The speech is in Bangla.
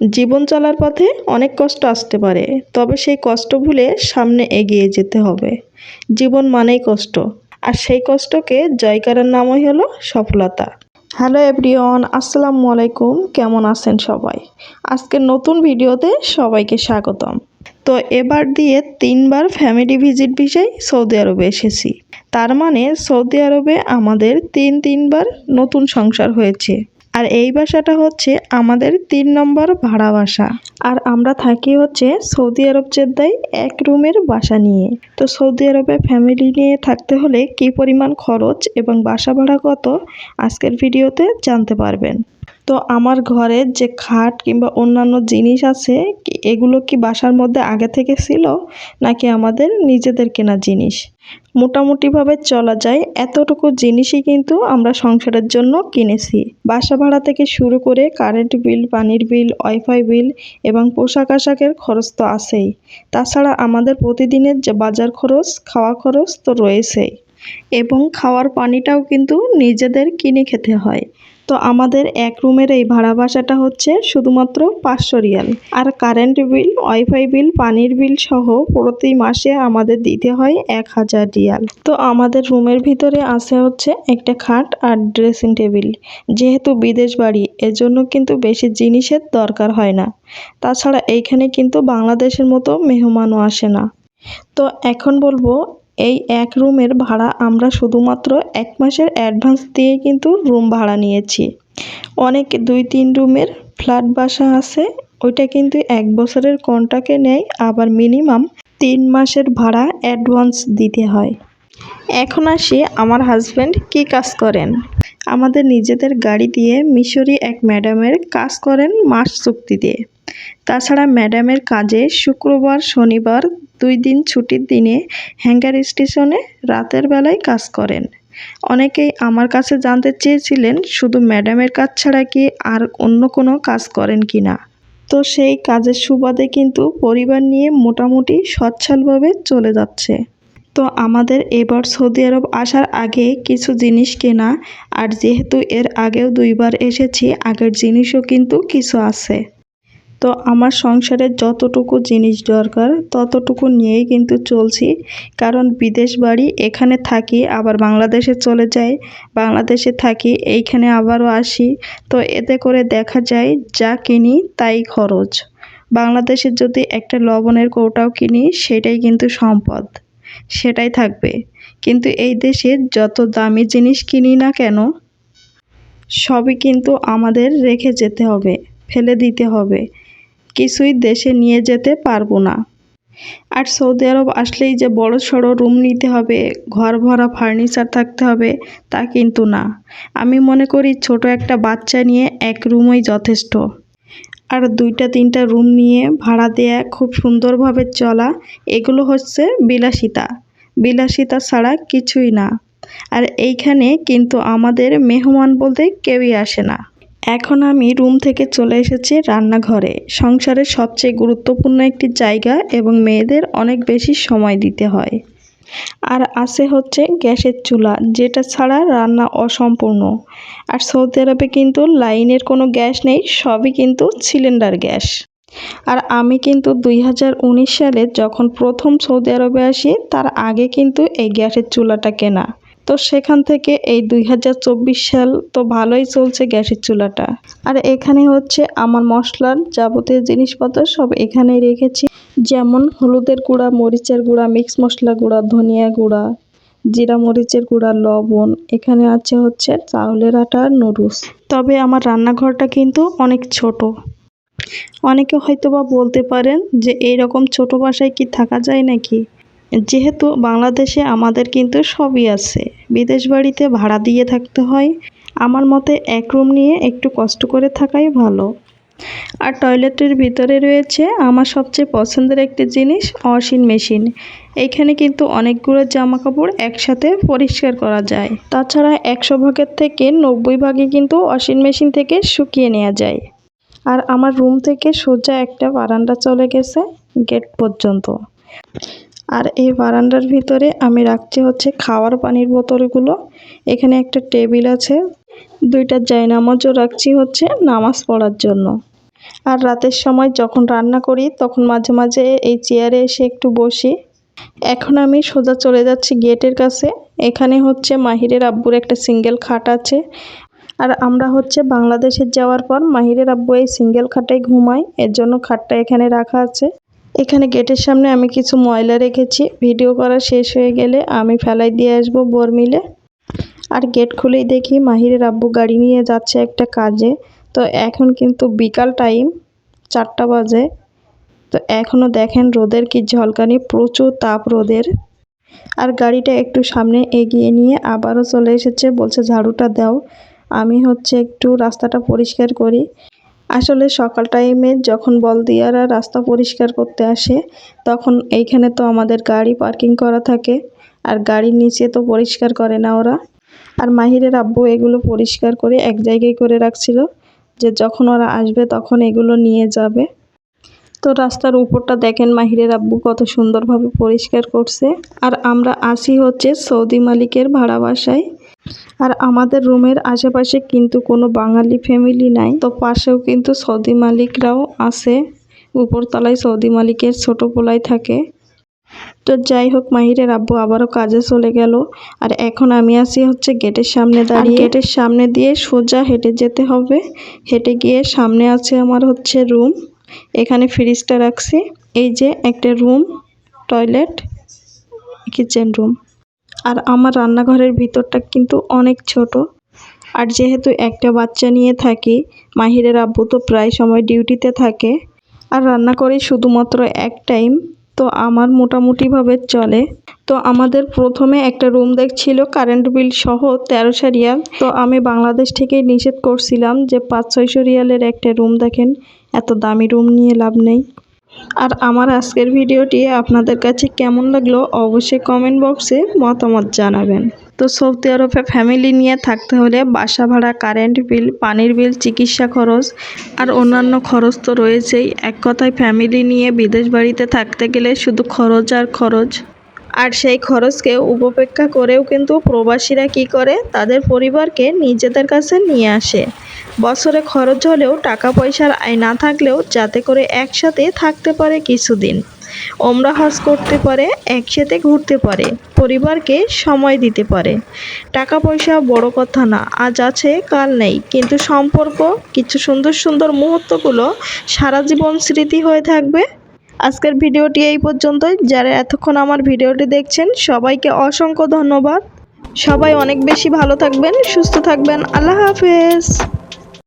জীবন চলার পথে অনেক কষ্ট আসতে পারে, তবে সেই কষ্ট ভুলে সামনে এগিয়ে যেতে হবে। জীবন মানেই কষ্ট, আর সেই কষ্টকে জয় করার নামই হলো সফলতা। হ্যালো এভরিওয়ান, আসসালামু আলাইকুম, কেমন আছেন সবাই? আজকের নতুন ভিডিওতে সবাইকে স্বাগতম। তো এবার দিয়ে তিনবার ফ্যামিলি ভিজিট বিষয় সৌদি আরবে এসেছি। তার মানে সৌদি আরবে আমাদের তিন তিনবার নতুন সংসার হয়েছে। আর এই বাসাটা হচ্ছে আমাদের তিন নম্বর ভাড়া বাসা আর আমরা থাকি হচ্ছে সৌদি আরব জেদ্দায় এক রুমের বাসা নিয়ে। তো সৌদি আরবে ফ্যামিলি নিয়ে থাকতে হলে কি পরিমাণ খরচ এবং বাসা ভাড়া কত, আজকের ভিডিওতে জানতে পারবেন। তো আমার ঘরের যে খাট কিংবা অন্যান্য জিনিস আছে এগুলো কি বাসার মধ্যে আগে থেকে ছিল, নাকি আমাদের নিজেদের কেনা জিনিস? মোটামুটিভাবে চলা যায়, এতটুকু জিনিসই কিন্তু আমরা সংসারের জন্য কিনেছি। বাসা ভাড়া থেকে শুরু করে কারেন্ট বিল পানির বিল ওয়াইফাই বিল এবং পোশাক আশাকের খরচ তো আছেই। তাছাড়া আমাদের প্রতিদিনের যে বাজার খরচ, খাওয়া খরচ তো রয়েছেই। এবং খাওয়ার পানিটাও কিন্তু নিজেদের কিনে খেতে হয়। তো আমাদের এক রুমের এই ভাড়া বাসাটা হচ্ছে শুধুমাত্র পাঁচশো রিয়াল। আর কারেন্ট বিল, ওয়াইফাই বিল, পানির বিল সহ প্রতি মাসে আমাদের দিতে হয় এক হাজার রিয়াল। তো আমাদের রুমের ভিতরে আছে হচ্ছে একটা খাট আর ড্রেসিং টেবিল। যেহেতু বিদেশ বাড়ি, এজন্য কিন্তু বেশি জিনিসের দরকার হয় না। তাছাড়া এইখানে কিন্তু বাংলাদেশের মতো মেহমানও আসে না। তো এখন বলব এই এক রুমের ভাড়া আমরা শুধুমাত্র এক মাসের অ্যাডভান্স দিয়ে কিন্তু রুম ভাড়া নিয়েছি। অনেক দুই তিন রুমের ফ্ল্যাট বাসা আছে, ওইটা কিন্তু এক বছরের কন্ট্রাক্টে নেয়, আবার মিনিমাম তিন মাসের ভাড়া অ্যাডভান্স দিতে হয়। এখন আসি আমার হাজব্যান্ড কি কাজ করেন। আমাদের নিজেদের গাড়ি দিয়ে মিশরি এক ম্যাডামের কাজ করেন মাস চুক্তি দিয়ে। তাছাড়া ম্যাডামের কাজে শুক্রবার, শনিবার দুই দিন ছুটির দিনে হ্যাঙ্গার স্টেশনে রাতের বেলায় কাজ করেন। অনেকেই আমার কাছে জানতে চেয়েছিলেন, শুধু ম্যাডামের কাজ ছাড়া কি আর অন্য কোনো কাজ করেন কি না? তো সেই কাজের সুবাদে কিন্তু পরিবার নিয়ে মোটামুটি সচ্ছলভাবে চলে যাচ্ছে। তো আমাদের এবার সৌদি আরব আসার আগে কিছু জিনিস কেনা, আর যেহেতু এর আগেও দুইবার এসেছি, আগের জিনিসও কিন্তু কিছু আছে। তো আমার সংসারে যতটুকু জিনিস দরকার, ততটুকু নিয়েই কিন্তু চলছি। কারণ বিদেশ বাড়ি, এখানে থাকি, আবার বাংলাদেশে চলে যাই, বাংলাদেশে থাকি, এইখানে আবারও আসি। তো এতে করে দেখা যায়, যা কিনি তাই খরচ। বাংলাদেশে যদি একটা লবণের কৌটাও কিনি, সেটাই কিন্তু সম্পদ। সেটাই থাকবে। কিন্তু এই দেশে যত দামি জিনিস কিনি না কেন, সবই কিন্তু আমাদের রেখে যেতে হবে, ফেলে দিতে হবে। কিছুই দেশে নিয়ে যেতে পারব না। আর সৌদি আরব আসলেই যে বড় সড়ো রুম নিতে হবে, ঘর ভরা ফার্নিচার থাকতে হবে, তা কিন্তু না। আমি মনে করি ছোট একটা বাচ্চা নিয়ে এক রুমই যথেষ্ট। আর দুইটা তিনটা রুম নিয়ে ভাড়া দেয়া খুব সুন্দরভাবে চলা, এগুলো হচ্ছে বিলাসিতা। বিলাসিতা ছাড়া কিছুই না। আর এইখানে কিন্তু আমাদের মেহমান বলতে কেউই আসে না। এখন আমি রুম থেকে চলে এসেছি রান্নাঘরে। সংসারের সবচেয়ে গুরুত্বপূর্ণ একটি জায়গা এবং মেয়েদের অনেক বেশি সময় দিতে হয়। আর আছে হচ্ছে গ্যাসের চুলা, যেটা ছাড়া রান্না অসম্পূর্ণ। আর সৌদি আরবে কিন্তু লাইনের কোনো গ্যাস নেই, সবই কিন্তু সিলিন্ডার গ্যাস। আর আমি কিন্তু দুই হাজার উনিশ সালে যখন প্রথম সৌদি আরবে আসি, তার আগে কিন্তু এই গ্যাসের চুলাটা কেনা। তো সেখান থেকে এই দুই হাজার চব্বিশ সাল তো ভালোই চলছে গ্যাসের চুলাটা। আর এখানে হচ্ছে আমার মশলার যাবতীয় জিনিসপত্র সব এখানেই রেখেছি। যেমন হলুদের গুঁড়া, মরিচের গুঁড়া, মিক্স মশলা গুঁড়া, ধনিয়া গুঁড়া, জিরা মরিচের গুঁড়া, লবণ, এখানে আছে হচ্ছে চাউলের আটা নুডলস। তবে আমার রান্নাঘরটা কিন্তু অনেক ছোট। অনেকে হয়তো বা বলতে পারেন যে এই রকম ছোট বাসায় কি থাকা যায় নাকি? যেহেতু বাংলাদেশে আমাদের কিন্তু সবই আছে। বিদেশ বাড়িতে ভাড়া দিয়ে থাকতে হয়। আমার মতে এক রুম নিয়ে একটু কষ্ট করে থাকাই ভালো। আর টয়লেটের ভিতরে রয়েছে আমার সবচেয়ে পছন্দের একটি জিনিস ওয়াশিং মেশিন। এইখানে কিন্তু অনেকগুলো জামা কাপড় একসাথে পরিষ্কার করা যায়। তাছাড়া একশো ভাগের থেকে নব্বই ভাগে কিন্তু ওয়াশিং মেশিন থেকে শুকিয়ে নেওয়া যায়। আর আমার রুম থেকে সোজা একটা বারান্দা চলে গেছে গেট পর্যন্ত। আর এই বারান্দার ভিতরে আমি রাখছি হচ্ছে খাওয়ার পানির বোতলগুলো। এখানে একটা টেবিল আছে। দুইটা জায়নামাজও রাখছি হচ্ছে নামাজ পড়ার জন্য। আর রাতের সময় যখন রান্না করি, তখন মাঝে মাঝে এই চেয়ারে এসে একটু বসি। এখন আমি সোজা চলে যাচ্ছি গেটের কাছে। এখানে হচ্ছে মাহিরের আব্বুর একটা সিঙ্গেল খাট আছে। আর আমরা হচ্ছে বাংলাদেশে যাওয়ার পর মাহিরের আব্বু এই সিঙ্গেল খাটাই ঘুমায়। এর জন্য খাটটা এখানে রাখা আছে। এখানে গেটের সামনে আমি কিছু ময়লা রেখেছি। ভিডিও করা শেষ হয়ে গেলে আমি ফেলাই দিয়ে আসব বোর মিলে। আর গেট খুলেই দেখি মাহিরের আব্বু গাড়ি নিয়ে যাচ্ছে একটা কাজে। তো এখন কিন্তু বিকাল টাইম, চারটা বাজে। তো এখনও দেখেন রোদের কি ঝলকানি, প্রচুর তাপ রোদের। আর গাড়িটা একটু সামনে এগিয়ে নিয়ে আবারও চলে এসেছে, বলছে ঝাড়ুটা দাও। আমি হচ্ছে একটু রাস্তাটা পরিষ্কার করি। আসলে সকাল টাইমে যখন বলদিয়ারা রাস্তা পরিষ্কার করতে আসে, তখন এইখানে তো আমাদের গাড়ি পার্কিং করা থাকে, আর গাড়ির নিচে তো পরিষ্কার করে না ওরা। আর মাহিরের আব্বু এগুলো পরিষ্কার করে এক জায়গায় করে রাখছিল, যে যখন ওরা আসবে তখন এগুলো নিয়ে যাবে। তো রাস্তার উপরটা দেখেন মাহিরের আব্বু কত সুন্দরভাবে পরিষ্কার করছে। আর আমরা আসি হচ্ছে সৌদি মালিকের ভাড়া বাসায়। আর আমাদের রুমের আশেপাশে কিন্তু কোনো বাঙালি ফ্যামিলি নাই। তো পাশেও কিন্তু সৌদি মালিকরাও আছে। উপরতলায় সৌদি মালিকের ছোট পোলাই থাকে। তো যাই হোক মাহিরের আব্বু আবারও কাজে চলে গেল। আর এখন আমি আসি হচ্ছে গেটের সামনে দাঁড়িয়ে। গেটের সামনে দিয়ে সোজা হেঁটে যেতে হবে। হেঁটে গিয়ে সামনে আছে আমার হচ্ছে রুম। এখানে ফ্রিজটা রাখছি। এই যে একটা রুম টয়লেট কিচেন রুম আর আমার রান্নাঘরের ভিতরটা কিন্তু অনেক ছোট। আর যেহেতু একটা বাচ্চা নিয়ে থাকি, মাহিরের আব্বু তো প্রায় সময় ডিউটিতে থাকে। আর রান্না করি শুধুমাত্র এক টাইম, তো আমার মোটামুটিভাবে চলে। তো আমাদের প্রথমে একটা রুম দেখছিল, কারেন্ট বিল সহ তেরোশো রিয়াল। তো আমি বাংলাদেশ থেকে নিষেধ করছিলাম যে পাঁচ ছয়শো রিয়ালের একটা রুম দেখেন, এত দামি রুম নিয়ে লাভ নেই। আর আমার আজকের ভিডিওটি আপনাদের কাছে কেমন লাগল অবশ্যই কমেন্ট বক্সে মতামত জানাবেন। তো সৌদি আরবে ফ্যামিলি নিয়ে থাকতে হলে বাসা ভাড়া কারেন্ট বিল পানির বিল চিকিৎসা খরচ আর অন্যান্য খরচ তো রয়েছেই। এক কথায় ফ্যামিলি নিয়ে বিদেশ বাড়িতে থাকতে গেলে শুধু খরচ আর খরচ। আর সেই খরচকে উপেক্ষা করেও কিন্তু প্রবাসীরা কি করে? তাদের পরিবারকে নিজেদের কাছে নিয়ে আসে। বছরে খরচ হলেও টাকা পয়সার আয় না থাকলেও যাতে করে একসাথে থাকতে পারে কিছুদিন। ওমরা হজ করতে পারে, একসাথে ঘুরতে পারে, পরিবারকে সময় দিতে পারে। টাকা পয়সা বড় কথা না, আজ আছে, কাল নেই। কিন্তু সম্পর্ক, কিছু সুন্দর সুন্দর মুহূর্তগুলো সারা জীবন স্মৃতি হয়ে থাকবে। আজকের ভিডিওটি এই পর্যন্তই। যারা এতক্ষণ আমার ভিডিওটি দেখছেন, সবাইকে অসংখ্য ধন্যবাদ। সবাই অনেক বেশি ভালো থাকবেন, সুস্থ থাকবেন। আল্লাহ হাফেজ।